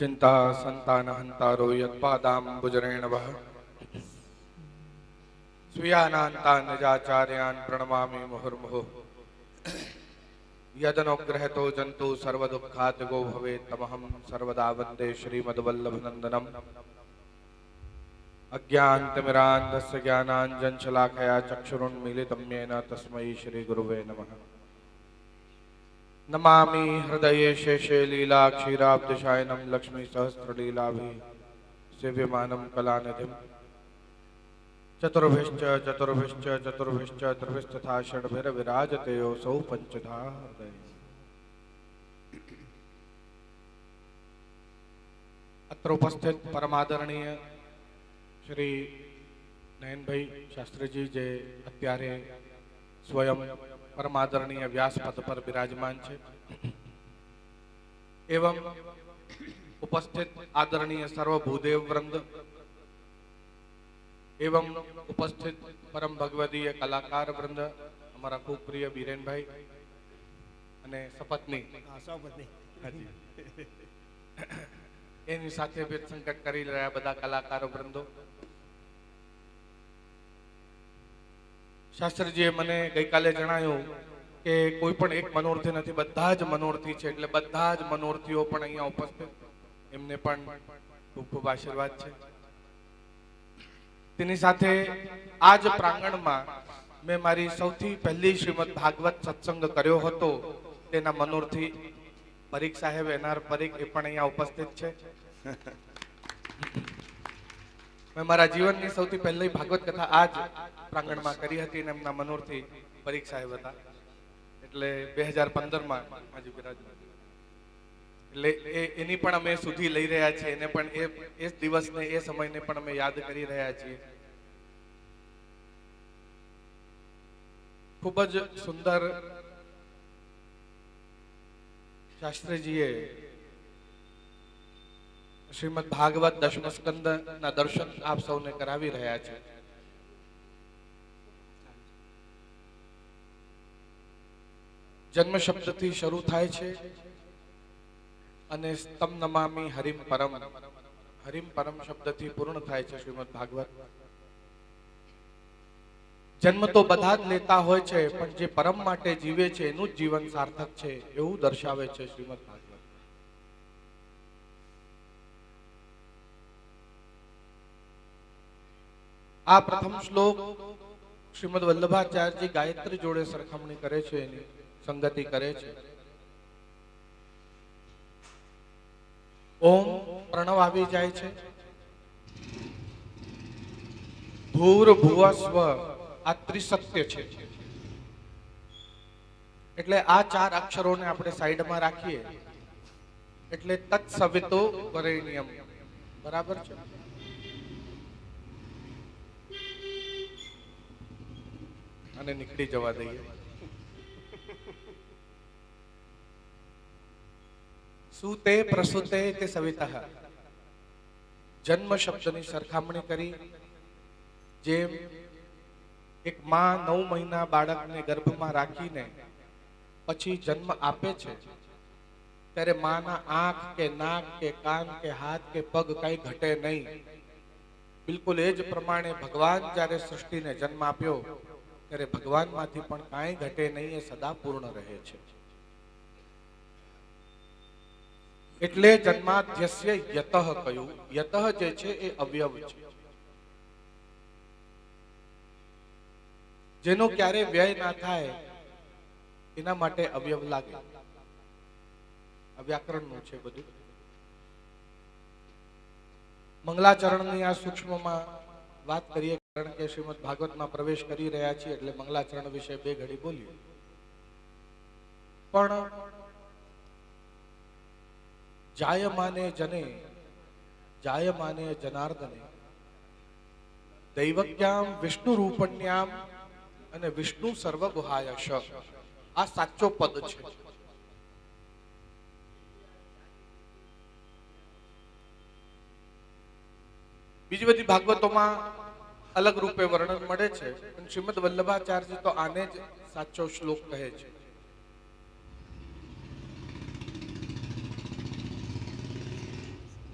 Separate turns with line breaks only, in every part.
चिंता संतान हंतारो यदाबुजरेण वह स्वीयानाजाचार्यान प्रणमा मुहुर्मुहु। यदनुग्रह तो जंतु सर्वुखात गो भवे तमहम सर्वदा वंदे श्रीमद्वल्लभनंदनम अज्ञातमीरांधस्य ज्ञानांजन शलाखया चक्षुरुन्मीलितम्येन तस्मै श्रीगुरुवे नमः। नमा हृदय शेषे लीला क्षीराब्दशायनम लक्ष्मी सहस्र लीला सेव्यम भी सेव्यमानम चतुर्भ चतुर्भ चतुर्भिश्च चतुर्भिश्च त्रिभिस्तथा षड्भिर्विराजतेऽसौ पञ्चधा हृदय अत्र उपस्थित परमादरणीय श्री नयन भाई शास्त्री जी जे अत्यारे स्वयं પરમાદરણીય વ્યાસપદ પર બિરાજમાન છે. એવમ ઉપસ્થિત આદરણીય સર્વભૂદેવ વૃંદ. એવમ ઉપસ્થિત પરમ ભગવદીય કલાકાર વૃંદ અમારા ખૂબ પ્રિય બીરેનભાઈ અને સપત્ની. એની સાથે ભેદ સંકટ કરી રહ્યા બધા કલાકારો વૃંદો. શાસ્ત્રીજીએ મને ગઈકાલે જણાવ્યું કે કોઈ પણ એક મનોરથી નથી, બધા જ મનોરથી છે, એટલે બધા જ મનોરથીઓ પણ અહીંયા ઉપસ્થિત. એમને પણ ખૂબ ખૂબ આશીર્વાદ છે. તેની સાથે આ જ પ્રાંગણમાં મેં મારી સૌથી પહેલી શ્રીમદ ભાગવત સત્સંગ કર્યો હતો. તેના મનોરથી પરીખ સાહેબ એનઆર પરીખ એ પણ અહીંયા ઉપસ્થિત છે. મેં મારા જીવનની સૌથી પહેલી ભાગવત કથા આ જ પ્રાંગણમાં કરી હતી અને એમના મનોરથી પરીખ સાહેબ હતા. એટલે બે હજાર પંદરમાં માજી બિરાજમાન. એટલે એ એની પણ અમે સુધી લઈ રહ્યા છીએ. એને પણ એ એ દિવસને, એ સમયને પણ અમે યાદ કરી રહ્યા છીએ. ખૂબ જ સુંદર શાસ્ત્રીજીએ શ્રીમદ ભાગવત દશમ સ્કંદ ના દર્શન આપ સૌને કરાવી રહ્યા છે. જન્મ શબ્દથી શરૂ થાય છે અને સ્તમ નમામી હરિમ પરમ. હરિમ પરમ શબ્દથી પૂર્ણ થાય છે શ્રીમદ ભાગવત. જન્મ તો બધા જ લેતા હોય છે, પણ જે પરમ માટે જીવે છે, એનું જ જીવન સાર્થક છે, એવું દર્શાવે છે શ્રીમદ ભાગવત. આ પ્રથમ શ્લોક શ્રીમદ વલ્લભાચાર્યજી ગાયત્રી જોડે સરખામણી કરે છે, એની સંગતિ કરે છે. ઓમ પ્રણવ આવી જાય છે. ભૂર ભુવસ્વ આ ત્રિસત્ય છે. એટલે આ ચાર અક્ષરોને આપણે સાઈડમાં રાખીએ. એટલે તત્સવિતો વરેણ્યમ. બરાબર છે? અને નીકળી જવા દઈએ. સુતે પ્રસુતે તે સવિતા. જન્મ શબ્દની સરખામણી કરી, જેમ એક માં નવ મહિના બાળકને ગર્ભમાં રાખીને પછી જન્મ આપે છે, ત્યારે માના આંખ કે નાક કે કાન કે હાથ કે પગ કઈ ઘટે નહીં. બિલકુલ એ જ પ્રમાણે ભગવાન જ્યારે સૃષ્ટિને જન્મ આપ્યો ત્યારે ભગવાનમાંથી પણ કાંઈ ઘટે નહીં, એ સદા પૂર્ણ રહે છે. એટલે જન્માધ્યસ્ય યતઃ કહ્યું. યતઃ જે છે એ અવયવ છે. જેનો ક્યારે વ્યય ના થાય, એના માટે અવયવ લાગે. વ્યાકરણનું છે બધું. મંગલાચરણની આ સૂક્ષ્મમાં વાત કરીએ કારણ કે શ્રીમદ ભાગવતમાં પ્રવેશ કરી રહ્યા છીએ એટલે મંગલાચરણ વિશે બે ઘડી બોલીએ. પણ જાયમાને જને જાયમાને જનાર્દને, દૈવક્યામ વિષ્ણુ રૂપણ્યામ અને વિષ્ણુ સર્વગુહાયશ. આ સાચો પદ છે. બીજી બધી ભાગવતોમાં અલગ રૂપે વર્ણન મળે છે. પણ શ્રીમદ વલ્લભાચાર્ય તો આને જ સાચો શ્લોક કહે છે.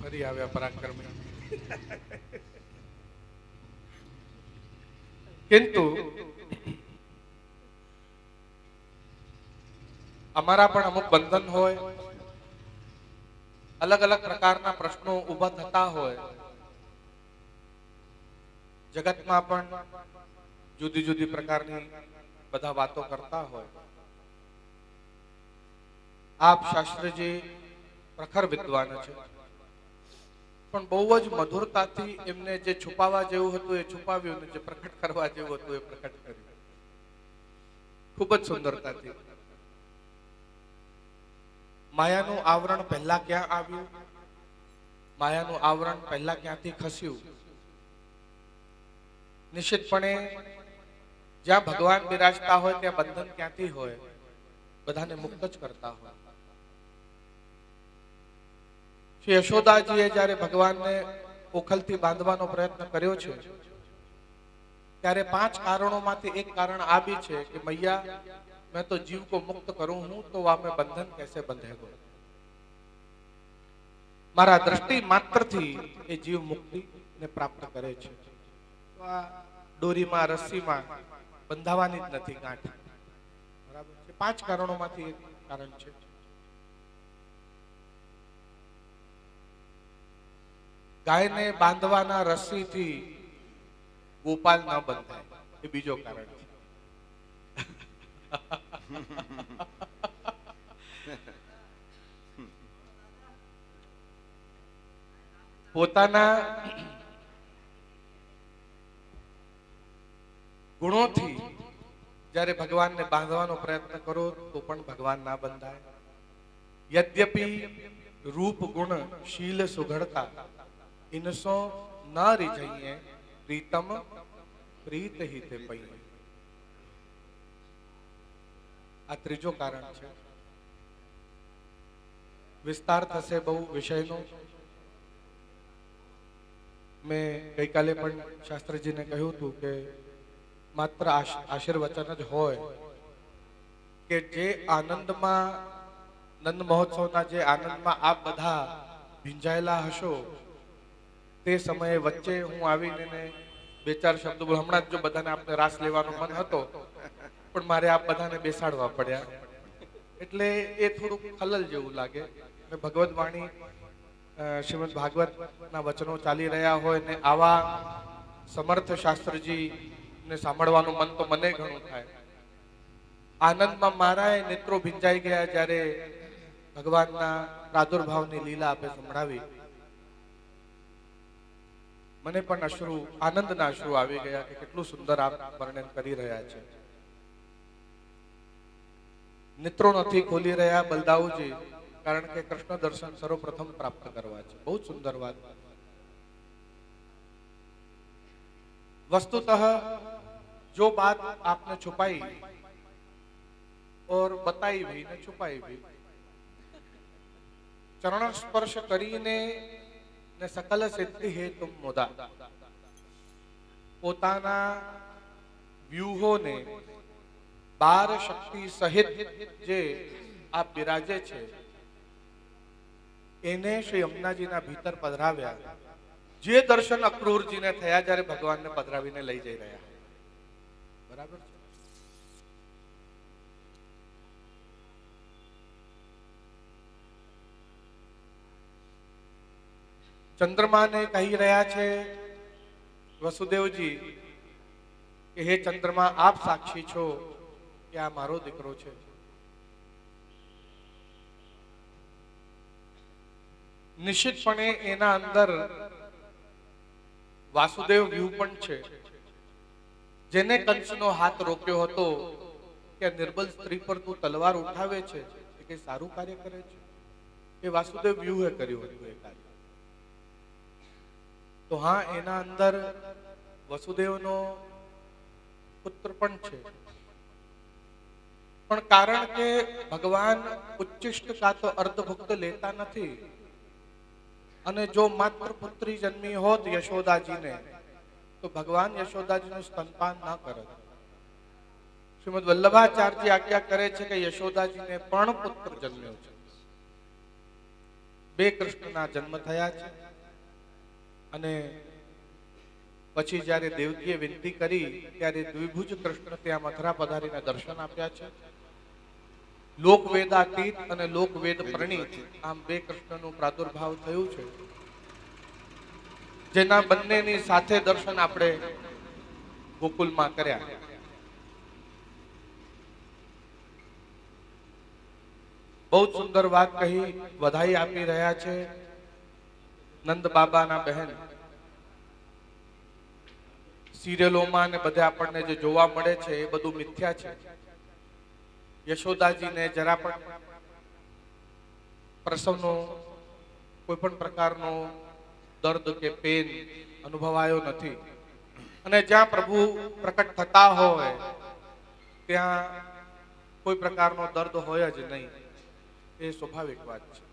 ફરી આવ્યા પરાક્રમી. કિંતુ, અમારા પણ અમુક બંધન હોય. અલગ અલગ પ્રકારના પ્રશ્નો ઊભા થતા હોય. જગતમાં પણ જુદી જુદી પ્રકારની બધા વાતો કરતા હોય. આપ શાસ્ત્રીજી પ્રખર વિદ્વાન છે. પણ બહુ જ મધુરતાથી એમને જે છુપાવા જેવું હતું એ છુપાવ્યું જે પ્રકટ કરવા જેવું હતું એ પ્રકટ કર્યું. ખૂબ જ સુંદરતાથી. માયાનું આવરણ પહેલા ક્યાં આવ્યું? માયાનું આવરણ પહેલા ક્યાંથી ખસ્યું? નિશ્ચિતપણે, જ્યાં ભગવાન બિરાજતા હોય, ત્યાં બંધન ક્યાંથી હોય? બધાને મુક્ત જ કરતા હોય. શ્રી યશોદાજીએ જ્યારે ભગવાનને ઓખલથી બાંધવાનો પ્રયત્ન કર્યો છે, ત્યારે પાંચ કારણોમાંથી એક કારણ આ બી છે કે, મૈયા, મેં તો જીવ કો મુક્ત કરું, હું તો આ મેં બંધન કેસે બંધેગો? મારા દ્રષ્ટિ માત્રથી એ જીવ મુક્તિ ને પ્રાપ્ત કરે છે. દોરીમાં રસ્સીમાં બંધાવાની જ નથી ગાંઠ. બરાબર છે? પાંચ કારણોમાંથી એક કારણ છે. ગાયને બાંધવાના રસ્સીથી ગોપાલ ન બંધાય. એ બીજો કારણ છે. પોતાના ગુણોથી જ્યારે ભગવાનને બાંધવાનો પ્રયત્ન કરો, તો પણ ભગવાન ના બંધાય. યદ્યપિ રૂપ ગુણ શીલ સુઘડતા, ઇનસો ન રીઝઈએ પ્રીતમ પ્રીત હિતે પૈયે આ ત્રીજો કારણ છે. વિસ્તાર થશે બહુ વિષયનો. મેં ગઈકાલે પણ શાસ્ત્રીજીને કહ્યું હતું કે માત્ર આશ- આશીર્વચન જ હોય કે જે આનંદમાં, નંદ મહોત્સવના જે આનંદમાં આપ બધા ભીંજાયેલા હશો, તે સમયે વચ્ચે હું આવીને બે ચાર શબ્દો બોલ. હમણાં જ બધાને આપને રાસ લેવાનો મન હતો, પણ મારે આપ બધાને બેસાડવા પડ્યા. એટલે એ થોડુંક ખલલ જેવું લાગે. અને ભગવત વાણી શ્રીમદ ભાગવત ના વચનો ચાલી રહ્યા હોય ને આવા સમર્થ શાસ્ત્રજી ને સાંભળવાનું મન તો મને ઘણું થાય. આનંદમાં મારા નેત્રો ભીંજાઈ ગયા જ્યારે ભગવાનના પ્રાદુર્ભાવની લીલા આપે સંભળાવી. મને પણ અશ્રુ, આનંદના અશ્રુ આવી ગયા કે કેટલું સુંદર આપ વર્ણન કરી રહ્યા છે. નેત્રો નથી ખોલી રહ્યા બલદાઉજી, કારણ કે કૃષ્ણ દર્શન સર્વપ્રથમ પ્રાપ્ત કરવા છે. બહુ સુંદર વાત. વસ્તુતઃ जो बात आपने छुपाई और बताई भी ने छुपाई भी ચરણ સ્પર્શ કરીને ને સકલ સિદ્ધિ હે તુમ મુદા પોતાના વ્યૂહોને બાર શક્તિ સહિત જે આપ બિરાજે છે એને શ્રી યમુનાજીના ભીતર પધરાવ્યા જે દર્શન અક્રૂરજીને થયા જ્યારે ભગવાનને પધરાવીને લઈ જઈ રહ્યા બરાબર છે? ચંદ્રમાને કહી રહ્યા છે, વસુદેવજી, કે હે ચંદ્રમા, આપ સાક્ષી છો કે આ મારો દીકરો છે? નિશ્ચિતપણે એના અંદર વાસુદેવ વ્યૂ પણ છે. જેને કંસનો હાથ રોક્યો હતો કે નિર્બલ સ્ત્રી પર તું તલવાર ઉઠાવે છે એ સારું કાર્ય કરે છે? એ વાસુદેવ વ્યૂહે કર્યું હતું એ કાર્ય. તો હા, એના અંદર વસુદેવનો પુત્ર પણ છે. પણ કારણ કે ભગવાન ઉચ્ચિષ્ટ કા તો અર્ધભુક્ત લેતા નથી, અને જો માત્ર પુત્રી જન્મી હોત યશોદાજીને તો ભગવાન યશોદાજીનું સ્તનપાન ના કરે. શ્રીમદ વલ્લભાચાર્યજી આજ્ઞા કરે છે કે યશોદાજીને પણ પુત્ર જન્મ્યો છે. બે કૃષ્ણના જન્મ થયા છે. અને પછી જ્યારે દેવકીએ વિનંતી કરી, ત્યારે દ્વિભુજ કૃષ્ણ ત્યાં મથરા પધારીને દર્શન આપ્યા છે. લોકવેદાતીત અને લોકવેદ પ્રણીત આમ બે કૃષ્ણનું પ્રાદુર્ભાવ થયું છે. જેના બંનેની સાથે દર્શન આપણે ગોકુલમાં કર્યા. બહુ સુંદર વાત કહી વધાઈ આપી રહ્યા છે નંદ બાબાના બહેન. સિરિયલોમાં ને બધે આપણને જે જોવા મળે છે એ બધું મિથ્યા છે. યશોદાજીને જરા પણ પ્રસવનો કોઈ પણ પ્રકારનો દર્દ કે પેન અનુભવાયો નથી. અને જ્યાં પ્રભુ પ્રકટ થતા હોય, ત્યાં કોઈ પ્રકારનો દર્દ હોય જ નહીં. એ સ્વાભાવિક વાત છે.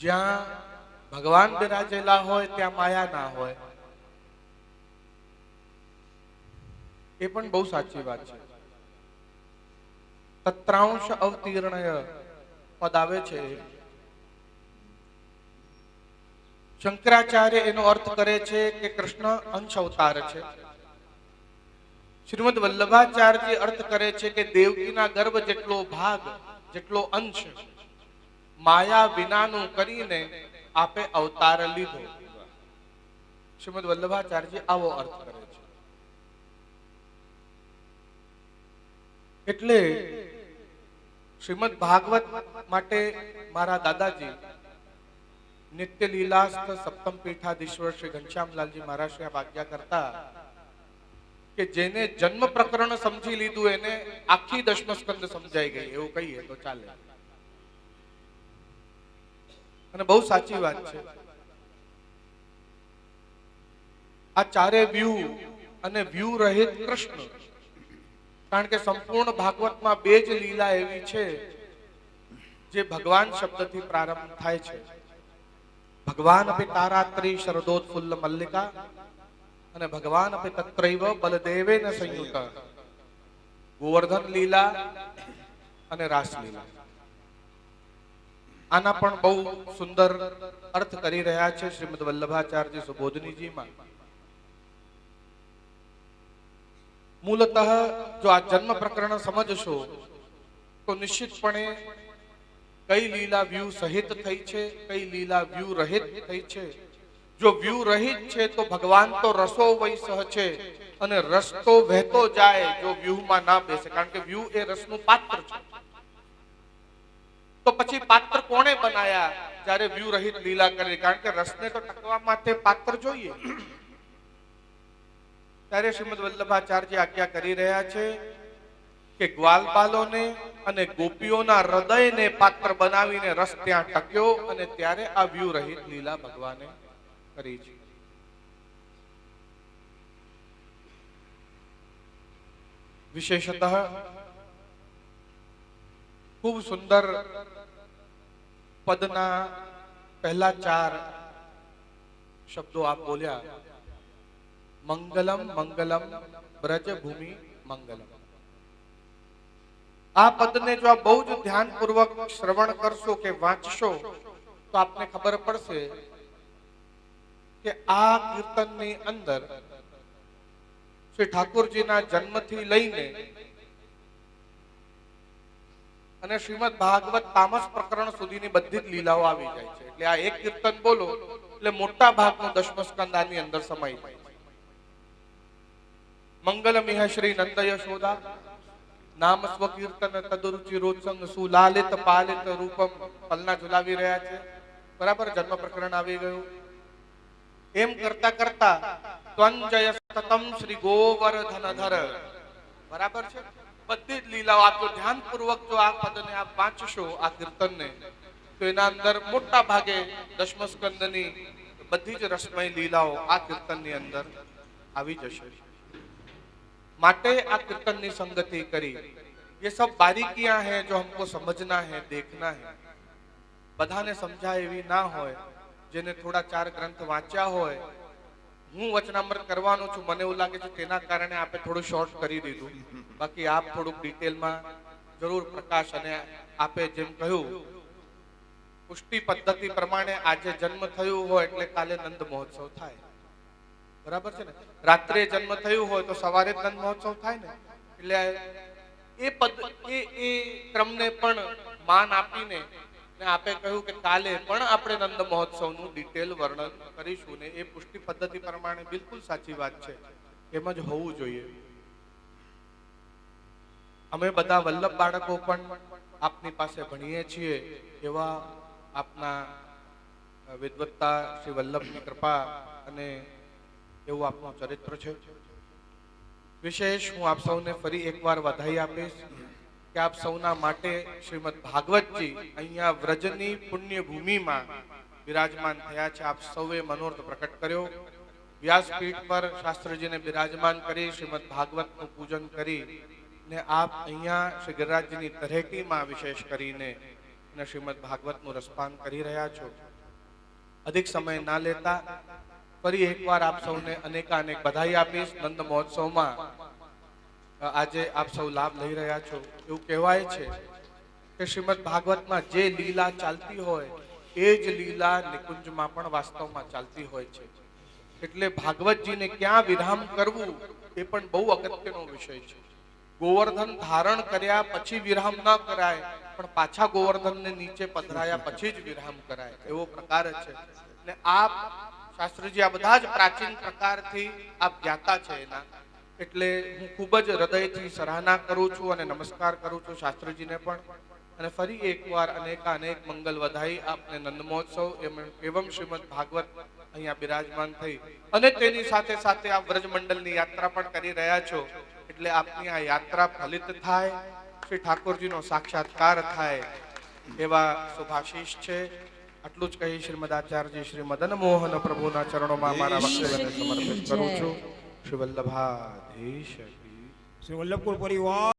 જ્યાં ભગવાન બિરાજેલા હોય, ત્યાં માયા ના હોય. એ પણ બહુ સાચી વાત છે. તત્રાંશ અવતીર્ણય પદ આવે છે શંકરાચાર્ય એનો અર્થ કરે છે કે કૃષ્ણ અંશ અવતાર છે શ્રીમદ વલ્લભાચાર્યજી અર્થ કરે છે કે દેવકીના ગર્ભ જેટલો ભાગ જેટલો અંશ માયા વિનાનું કરીને આપે અવતાર લીધો શ્રીમદ વલ્લભાચાર્યજી આવો અર્થ કરે છે એટલે શ્રીમદ ભાગવત માટે મારા દાદાજી નિત્ય લીલાસ્થ સપ્તમ પીઠાધીશ્વર શ્રી ઘનશ્યામલાલજી મહારાજ આજ્ઞા કરતા કે જેને જન્મ પ્રકરણ સમજી લીધું એને આખી દશમસ્કંદ સમજાઈ ગઈ, એવું કહીએ તો ચાલે. અને બહુ સાચી વાત છે. આ ચારે વ્યૂ અને વ્યૂ રહિત કૃષ્ણ કારણ કે સંપૂર્ણ ભાગવતમાં બે જ લીલા એવી છે, જે ભગવાન શબ્દથી પ્રારંભ થાય છે. ભગવાન અપી તારાત્રી શરદોત્ફુલ્લ મલ્લિકા અને ભગવાન અપે તત્રૈવ બલદેવે ને સંયુક્ત ગોવર્ધન લીલા અને રાસલીલા આના પણ બહુ સુંદર અર્થ કરી રહ્યા છે શ્રીમદ વલ્લભાચાર્ય સુબોધનીજીમાં. મૂલતઃ જો આ જન્મ પ્રકરણ સમજશો, તો નિશ્ચિતપણે કઈ લીલા વ્યૂ સહિત થઈ છે, કઈ લીલા વ્યૂ રહિત થઈ છે. જો વ્યૂ રહિત છે તો ભગવાન તો રસો વૈસહ છે અને રસ તો વહેતો જાય જો વ્યૂહમાં ના બેસે, કારણ કે વ્યૂહ એ રસનું પાત્ર છે. તો પછી પાત્ર કોણે બનાયા? જ્યારે વ્યૂ રહિત લીલા કરી, કારણ કે રસને તો ટકવા માટે પાત્ર જોઈએ. ત્યારે શ્રીમદ વલ્લભાચાર્ય આજ્ઞા કરી રહ્યા છે કે ગ્વાલપાલોને અને ગોપીઓના હૃદયને પાત્ર બનાવીને રસ ત્યાં ટક્યો અને ત્યારે આ વ્યૂ રહિત લીલા ભગવાને કરી છે. વિશેષતઃ ખૂબ સુંદર પદના પહેલા ચાર શબ્દો આપ બોલ્યા. મંગલમ મંગલમ બ્રજ ભૂમિ મંગલમ. આ પદને જો બહુ જ ધ્યાનપૂર્વક શ્રવણ કરશો કે વાંચશો, તો આપને ખબર પડશે કે આ કીર્તનની અંદર શ્રી ઠાકોરજીના જન્મથી લઈને અને શ્રીમદ ભાગવત તામસ પ્રકરણ સુધીની બધી જ લીલાઓ આવી જાય છે. એટલે આ એક કીર્તન બોલો, એટલે મોટા ભાગનો દશમ સ્કંદ આની અંદર સમાઈ જાય. મંગલમિહ શ્રી નંદ યશોદા નામ સ્વકીર્તન તદુરુચિ રોત્સંગ સુલાલિત પાલિત રૂપમ પલના ઝુલાવી રહ્યા છે બરાબર જન્મ પ્રકરણ આવી ગયું એમ કરતા કરતા ત્વંજય સતતમ શ્રી ગોવર્ધનધર બરાબર છે બધી જ લીલાઓ આપ જો ધ્યાનપૂર્વક જો આ પદને આપ વાંચશો આ કીર્તનને તો એના અંદર મોટા ભાગે દશમસ્કંદની બધી જ રસમય લીલાઓ આ કીર્તનની અંદર આવી જશે માટે આ कीर्तन ની संगति करी ये सब बारीकियां हैं जो हमको समझना है देखना है બધાને સમજાય એવી ના હોય જેને થોડા ચાર ગ્રંથ વાંચ્યા હોય હું વચનામૃત કરવાનો છું મને એવું લાગે છે તેના કારણે આપે થોડું શોર્ટ કરી દીધું બાકી આપ થોડુંક ડિટેલમાં જરૂર પ્રકાશ અને આપે જેમ કહ્યું પુષ્ટિ પદ્ધતિ પ્રમાણે આજે જન્મ થયું હોય એટલે કાલે નંદ મહોત્સવ થાય બરાબર છે ને? રાત્રે જન્મ થયું હોય તો સવારે નંદ મહોત્સવ થાય ને? એટલે એ પદ એ એ ક્રમને પણ માન આપીને ને આપે કહ્યું કે કાલે પણ આપણે નંદ મહોત્સવનું ડિટેલ વર્ણન કરીશું ને એ પુષ્ટિ પદ્ધતિ પ્રમાણે બિલકુલ સાચી વાત છે. એમ જ હોવું જોઈએ. અમે બધા વલ્લભ બાળકો પણ આપની પાસે ભણીએ છીએ એવા આપના વિદવત્તા શ્રી વલ્લભની કૃપા અને એવું આપનું ચરિત્ર છે. વિશેષ હું આપ સૌને ફરી એકવાર વધાઈ આપીશ કે આપ સૌના માટે શ્રીમદ ભાગવતજી અહીંયા વ્રજની પુણ્ય ભૂમિમાં બિરાજમાન થયા છે. આપ સૌએ મનોર્થ પ્રકટ કર્યો. વ્યાસપીઠ પર શાસ્ત્રજીને બિરાજમાન કરી શ્રીમદ ભાગવતનું પૂજન કરી ને આપ અહીંયા શ્રી ગિરિરાજજીની તરેટીમાં વિશેષ કરીને ને શ્રીમદ ભાગવતનું રસપાન કરી રહ્યા છો. અધિક સમય ના લેતા ફરી એકવાર આપ સૌને અનેકાનેક બધાઈ આપીશ નંદ મહોત્સવમાં. આજે આપ સૌ લાભ લઈ રહ્યા છો. એવું કહેવાય છે કે શ્રીમદ ભાગવતમાં જે લીલા ચાલતી હોય, એ જ લીલા નિકુંજમાં પણ વાસ્તવમાં ચાલતી હોય છે. એટલે ભાગવતજીને ક્યાં વિરામ કરવું, એ પણ બહુ અગત્યનો વિષય છે. ગોવર્ધન ધારણ કર્યા પછી વિરામ ન કરાય, પણ પાછા ગોવર્ધનને નીચે પધરાયા પછી જ વિરામ કરાય. એવો પ્રકાર છે. ને આપ શાસ્ત્રીજી, આ બધા જ પ્રાચીન પ્રકારથી આપ જ્ઞાતા છે એના. એટલે હું ખૂબ જ હૃદયથી સરાહના કરું છું અને નમસ્કાર કરું છું શાસ્ત્રીજીને પણ. અને ફરી એકવાર અનેકા અનેક મંગલ વધાઈ આપને નંદ મહોત્સવ એમ- એવમ શ્રીમદ ભાગવત અહીંયા બિરાજમાન થઈ. અને તેની સાથે સાથે આપ વ્રજમંડળની યાત્રા પણ કરી રહ્યા છો. એટલે આપની આ યાત્રા ફલિત થાય. શ્રી ઠાકોરજીનો સાક્ષાત્કાર થાય. એવા શુભાશીષ છે. આટલું જ કહી શ્રીમદ આચાર્ય શ્રી મદન મોહન પ્રભુના ચરણોમાં મારા વક્તવ્યને સમર્પિત કરું છું. શ્રી વલ્લભાધીશ.
શ્રી વલ્લભપુર પરિવાર.